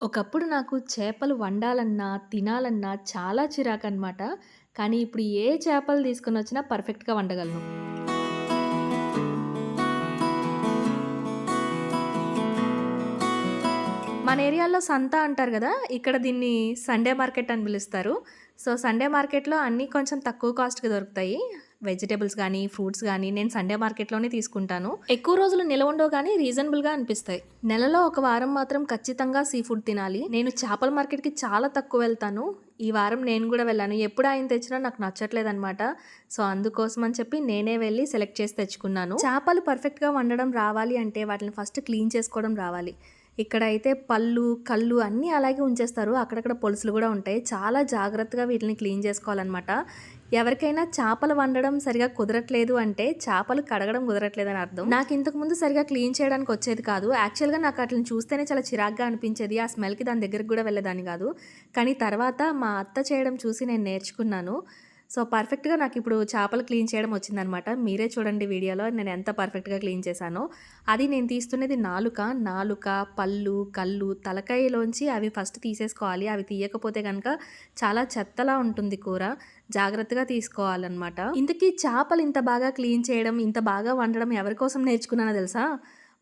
ఒకప్పుడు నాకు చేపలు వండాలన్నా, తినాలన్నా చాలా చిరాకనమాట. కానీ ఇప్పుడు ఏ చేపలు తీసుకొనొచ్చినా పర్ఫెక్ట్‌గా వండగలను. మన ఏరియాలో సంత అంటారు గదా! ఇక్కడ దీన్ని సండే మార్కెట్ అని పిలుస్తారు. సో, సండే మార్కెట్‌లో అన్నీ కొంచెం తక్కువ కాస్ట్‌కి దొరుకుతాయి. వెజిటబుల్స్ గానీ, ఫ్రూట్స్ గానీ నేను సండే మార్కెట్‌లోనే తీసుకుంటాను. ఎక్కువ రోజులు నిలవుండవు గానీ రీజనబుల్‌గా అనిపిస్తాయి. నెలలో ఒక వారం మాత్రం ఖచ్చితంగా సీ ఫుడ్ తినాలి. నేను చేపల మార్కెట్‌కి చాలా తక్కువ వెళ్తాను. ఈ వారం నేను గూడా వెళ్ళాను. ఎప్పుడు ఆయన తెచ్చినా నాకు నచ్చట్లేదనమాట. సో, అందుకోసం అని చెప్పి నేనే వెళ్ళి సెలెక్ట్ చేసి తెచ్చుకున్నాను. చేపలు పర్ఫెక్ట్‌గా వండడం రావాలి అంటే వాటిని ఫస్ట్ క్లీన్ చేసుకోవడం రావాలి. ఇక్కడైతే పళ్ళు, కళ్ళు అన్నీ అలాగే ఉంచేస్తారు. అక్కడక్కడ పొలుసులు గూడా ఉంటాయి. చాలా జాగ్రత్తగా వీటిని క్లీన్ చేసుకోవాలనమాట. ఎవరికైనా చేపలు వండడం సరిగా కుదరట్లేదు అంటే చేపలు కడగడం కుదరట్లేదని అర్థం. నాకు ఇంతకు ముందు సరిగా క్లీన్ చేయడానికి వచ్చేది కాదు. యాక్చువల్‌గా నాకు అట్లని చూస్తేనే చాలా చిరాగ్గా అనిపించేది. ఆ స్మెల్‌కి దాని దగ్గరికి కూడా వెళ్ళేదాన్ని కాదు కానీ తర్వాత మా అత్త చేయడం చూసి నేను నేర్చుకున్నాను. సో, పర్ఫెక్ట్‌గా నాకు ఇప్పుడు చేపలు క్లీన్ చేయడం వచ్చిందనమాట. మీరే చూడండి వీడియోలో నేను ఎంత పర్ఫెక్ట్‌గా క్లీన్ చేశానో. అది నేను తీస్తున్నది నాలుక. నాలుక, పళ్ళు, కళ్ళు, తలకాయలోంచి అవి ఫస్ట్ తీసేసుకోవాలి. అవి తీయకపోతే కనుక చాలా చెత్తలా ఉంటుంది కూర. జాగ్రత్తగా తీసుకోవాలన్నమాట ఇంతకీ చేపలు ఇంత బాగా క్లీన్ చేయడం, ఇంత బాగా వండడం ఎవరి కోసం నేర్చుకున్నానో తెలుసా?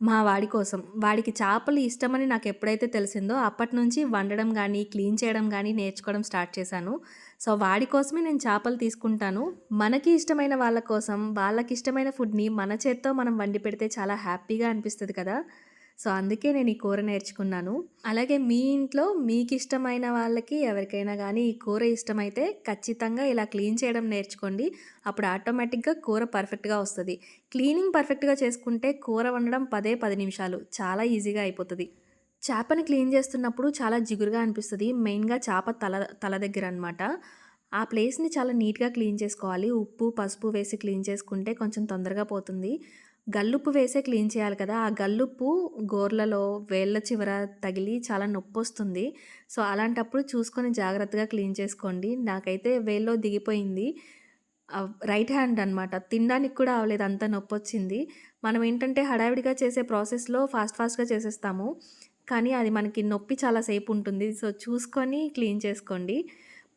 మా వాడి కోసం. వాడికి చేపలు ఇష్టమని నాకెప్పుడైతే తెలిసిందో అప్పటినుంచి వండడం కానీ క్లీన్ చేయడం కానీ నేర్చుకోవడం స్టార్ట్ చేశాను. సో, వాడి కోసమే నేను చేపలు తీసుకుంటాను. మనకి ఇష్టమైన వాళ్ళ కోసం, వాళ్ళకి ఇష్టమైన ఫుడ్‌ని మన చేత్తో మనం వండి పెడితే చాలా హ్యాపీగా అనిపిస్తుంది కదా! సో, అందుకే నేను ఈ కూర నేర్చుకున్నాను. అలాగే మీ ఇంట్లో మీకిష్టమైన వాళ్ళకి ఎవరికైనా కానీ ఈ కూర ఇష్టమైతే ఖచ్చితంగా ఇలా క్లీన్ చేయడం నేర్చుకోండి. అప్పుడు ఆటోమేటిక్‌గా కూర పర్ఫెక్ట్‌గా వస్తుంది క్లీనింగ్ పర్ఫెక్ట్‌గా చేసుకుంటే కూర వండడం పదే పది నిమిషాలు. చాలా ఈజీగా అయిపోతుంది చేపని క్లీన్ చేస్తున్నప్పుడు చాలా జిగురుగా అనిపిస్తుంది మెయిన్‌గా చేప తల తల దగ్గర అనమాట ఆ ప్లేస్‌ని చాలా నీట్‌గా క్లీన్ చేసుకోవాలి. ఉప్పు, పసుపు వేసి క్లీన్ చేసుకుంటే కొంచెం తొందరగా పోతుంది. గల్లుప్పు వేసే క్లీన్ చేయాలి కదా! ఆ గల్లుప్పు గోర్లలో, వేళ్ళ చివర తగిలి చాలా నొప్పొస్తుంది. సో, అలాంటప్పుడు చూసుకొని జాగ్రత్తగా క్లీన్ చేసుకోండి. నాకైతే వేల్లో దిగిపోయింది. రైట్ హ్యాండ్ అనమాట. తినడానికి కూడా అవ్వలేదు అంత నొప్పి వచ్చింది మనం ఏంటంటే హడావిడిగా చేసే ప్రాసెస్‌లో ఫాస్ట్ ఫాస్ట్‌గా చేసేస్తాము. కానీ అది మనకి నొప్పి చాలా సేపు ఉంటుంది. సో, చూసుకొని క్లీన్ చేసుకోండి.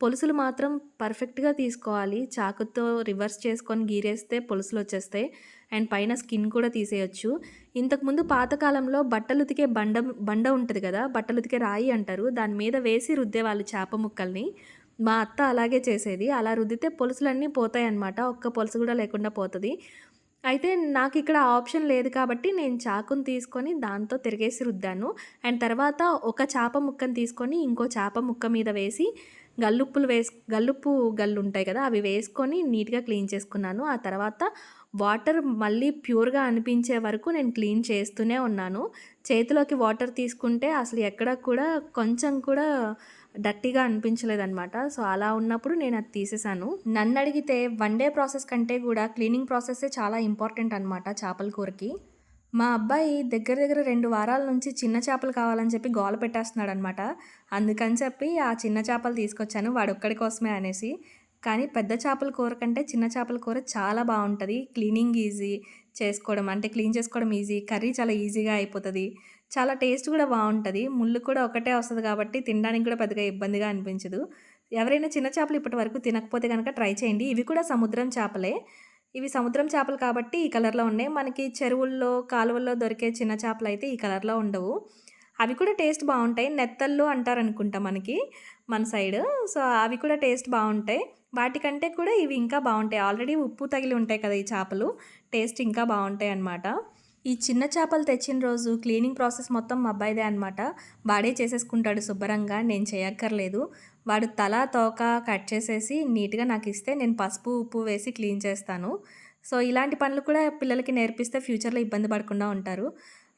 పొలుసులు మాత్రం పర్ఫెక్ట్‌గా తీసుకోవాలి. చాకుతో రివర్స్ చేసుకొని గీరేస్తే పొలుసులొచ్చేస్తాయి. అండ్ పైన స్కిన్ కూడా తీసేయొచ్చు. ఇంతకుముందు పాతకాలంలో బట్టలు ఉతికే బండ బండ ఉంటుంది కదా బట్టలు ఉతికే రాయి అంటారు. దాని మీద వేసి రుద్దేవాళ్ళు చేప ముక్కల్ని. మా అత్త అలాగే చేసేది. అలా రుద్దితే పొలుసులన్నీ పోతాయన్నమాట. ఒక్క పొలుసు కూడా లేకుండా పోతుంది అయితే నాకు ఇక్కడ ఆప్షన్ లేదు కాబట్టి నేను చాకుని తీసుకొని దాంతో తిరిగేసి రుద్దాను. అండ్ తర్వాత ఒక చేప ముక్కను తీసుకొని ఇంకో చేప ముక్క మీద వేసి గల్లుప్పులు వేస్ గల్లుప్పు గల్లు ఉంటాయి కదా! అవి వేసుకొని నీట్‌గా క్లీన్ చేసుకున్నాను. ఆ తర్వాత వాటర్ మళ్ళీ ప్యూర్‌గా అనిపించే వరకు నేను క్లీన్ చేస్తూనే ఉన్నాను. చేతిలోకి వాటర్ తీసుకుంటే అసలు ఎక్కడ కూడా కొంచెం కూడా డట్టిగా అనిపించలేదనమాట. సో, అలా ఉన్నప్పుడు నేను అది తీసేసాను. వన్ డే ప్రాసెస్ కంటే కూడా క్లీనింగ్ ప్రాసెస్సే చాలా ఇంపార్టెంట్ అనమాట చేపల కూరకి. మా అబ్బాయి దగ్గర దగ్గర రెండు వారాల నుంచి చిన్న చేపలు కావాలని చెప్పి గోల పెట్టేస్తున్నాడనమాట. అందుకని చెప్పి ఆ చిన్న చేపలు తీసుకొచ్చాను వాడొక్కడి కోసమే అనేసి. కానీ పెద్ద చేపల కూర కంటే చిన్న చేపల కూర చాలా బాగుంటుంది క్లీనింగ్ ఈజీ, చేసుకోవడం అంటే క్లీన్ చేసుకోవడం ఈజీ, కర్రీ చాలా ఈజీగా అయిపోతుంది చాలా టేస్ట్ కూడా బాగుంటుంది ముల్లు కూడా ఒకటే వస్తుంది కాబట్టి తినడానికి కూడా పెద్దగా ఇబ్బందిగా అనిపించదు. ఎవరైనా చిన్న చేపలు ఇప్పటి వరకు తినకపోతే కనుక ట్రై చేయండి. ఇవి కూడా సముద్రం చేపలే. ఇవి సముద్రం చేపలు కాబట్టి ఈ కలర్‌లో ఉన్నాయి. మనకి చెరువుల్లో, కాలువల్లో దొరికే చిన్న చేపలు అయితే ఈ కలర్‌లో ఉండవు. అవి కూడా టేస్ట్ బాగుంటాయి నెత్తళ్ళు అంటారనుకుంటా మనకి మన సైడు. సో, అవి కూడా టేస్ట్ బాగుంటాయి వాటికంటే కూడా ఇవి ఇంకా బాగుంటాయి ఆల్రెడీ ఉప్పు తగిలి ఉంటాయి కదా! ఈ చేపలు. టేస్ట్ ఇంకా బాగుంటాయి అన్నమాట ఈ చిన్న చేపలు తెచ్చిన రోజు క్లీనింగ్ ప్రాసెస్ మొత్తం మా అబ్బాయిదే అనమాట. వాడే చేసేసుకుంటాడు శుభ్రంగా. నేను చేయక్కర్లేదు. వాడు తల, తోక కట్ చేసేసి నీట్‌గా నాకు ఇస్తే నేను పసుపు, ఉప్పు వేసి క్లీన్ చేస్తాను. సో, ఇలాంటి పనులు కూడా పిల్లలకి నేర్పిస్తే ఫ్యూచర్‌లో ఇబ్బంది పడకుండా ఉంటారు.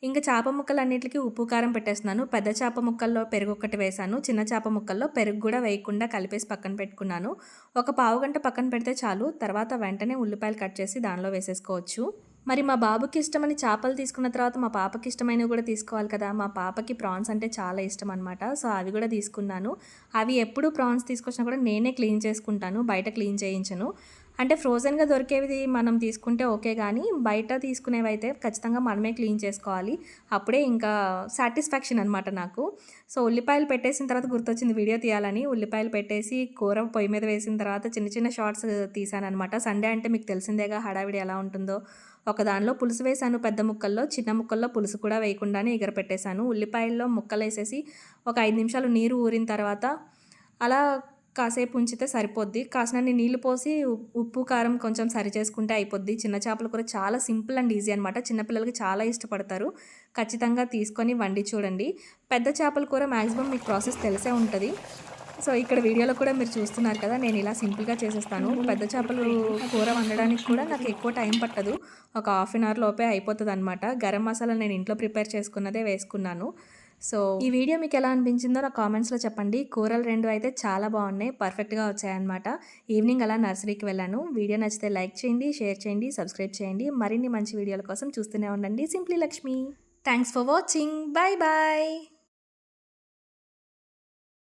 ఇంకా చేప ముక్కలు అన్నింటికి ఉప్పు, కారం పెట్టేస్తున్నాను. పెద్ద చేప ముక్కల్లో పెరుగు ఒక్కటి వేశాను. చిన్న చేప ముక్కల్లో పెరుగు కూడా వేయకుండా కలిపేసి పక్కన పెట్టుకున్నాను. ఒక పావుగంట పక్కన పెడితే చాలు. తర్వాత వెంటనే ఉల్లిపాయలు కట్ చేసి దానిలో వేసేసుకోవచ్చు. మరి మా బాబుకి ఇష్టమని చేపలు తీసుకున్న తర్వాత మా పాపకి ఇష్టమైనవి కూడా తీసుకోవాలి కదా! మా పాపకి ప్రాన్స్ అంటే చాలా ఇష్టం అనమాట. సో, అవి కూడా తీసుకున్నాను. అవి ఎప్పుడు ప్రాన్స్ తీసుకొచ్చినా కూడా నేనే క్లీన్ చేసుకుంటాను. బయట క్లీన్ చేయించను. అంటే ఫ్రోజన్గా దొరికేవి మనం తీసుకుంటే ఓకే కానీ బయట తీసుకునేవి అయితే ఖచ్చితంగా మనమే క్లీన్ చేసుకోవాలి. అప్పుడే ఇంకా సాటిస్ఫాక్షన్ అనమాట నాకు. సో ఉల్లిపాయలు పెట్టేసిన తర్వాత గుర్తొచ్చింది వీడియో తీయాలని. ఉల్లిపాయలు పెట్టేసి కూర పొయ్యి మీద వేసిన తర్వాత చిన్న చిన్న షార్ట్స్ తీసాను అనమాట సండే అంటే మీకు తెలిసిందేగా హడావిడి ఎలా ఉంటుందో. ఒక దానిలో పులుసు వేసాను పెద్ద ముక్కల్లో చిన్న ముక్కల్లో పులుసు కూడా వేయకుండానే ఎగర పెట్టేశాను ఉల్లిపాయల్లో ముక్కలు వేసేసి ఒక ఐదు నిమిషాలు నీరు ఊరిన తర్వాత అలా కాసేపు ఉంచితే సరిపోద్ది. కాసినన్ని నీళ్ళు పోసి ఉప్పు కారం కొంచెం సరి చేసుకుంటే అయిపోద్ది. చిన్న చేపల కూర చాలా సింపుల్ అండ్ ఈజీ అనమాట చిన్నపిల్లలకి చాలా ఇష్టపడతారు. ఖచ్చితంగా తీసుకొని వండి చూడండి. పెద్ద చేపల కూర మ్యాక్సిమం మీకు ప్రాసెస్ తెలిసే ఉంటుంది. సో ఇక్కడ వీడియోలో కూడా మీరు చూస్తున్నారు కదా నేను ఇలా సింపుల్గా చేసేస్తాను. పెద్ద చేపలు కూర వండడానికి కూడా నాకు ఎక్కువ టైం పట్టదు. ఒక హాఫ్ అన్ అవర్ లోపే అయిపోతుంది అనమాట గరం మసాలా నేను ఇంట్లో ప్రిపేర్ చేసుకున్నదే వేసుకున్నాను. సో ఈ వీడియో మీకు ఎలా అనిపించిందో నా కామెంట్స్లో చెప్పండి. కూరలు రెండు అయితే చాలా బాగున్నాయి. పర్ఫెక్ట్గా వచ్చాయన్నమాట. ఈవినింగ్ అలా నర్సరీకి వెళ్ళాను. వీడియో నచ్చితే లైక్ చేయండి షేర్ చేయండి సబ్స్క్రైబ్ చేయండి. మరిన్ని మంచి వీడియోల కోసం చూస్తూనే ఉండండి. Simply Lakshmi thanks for watching bye bye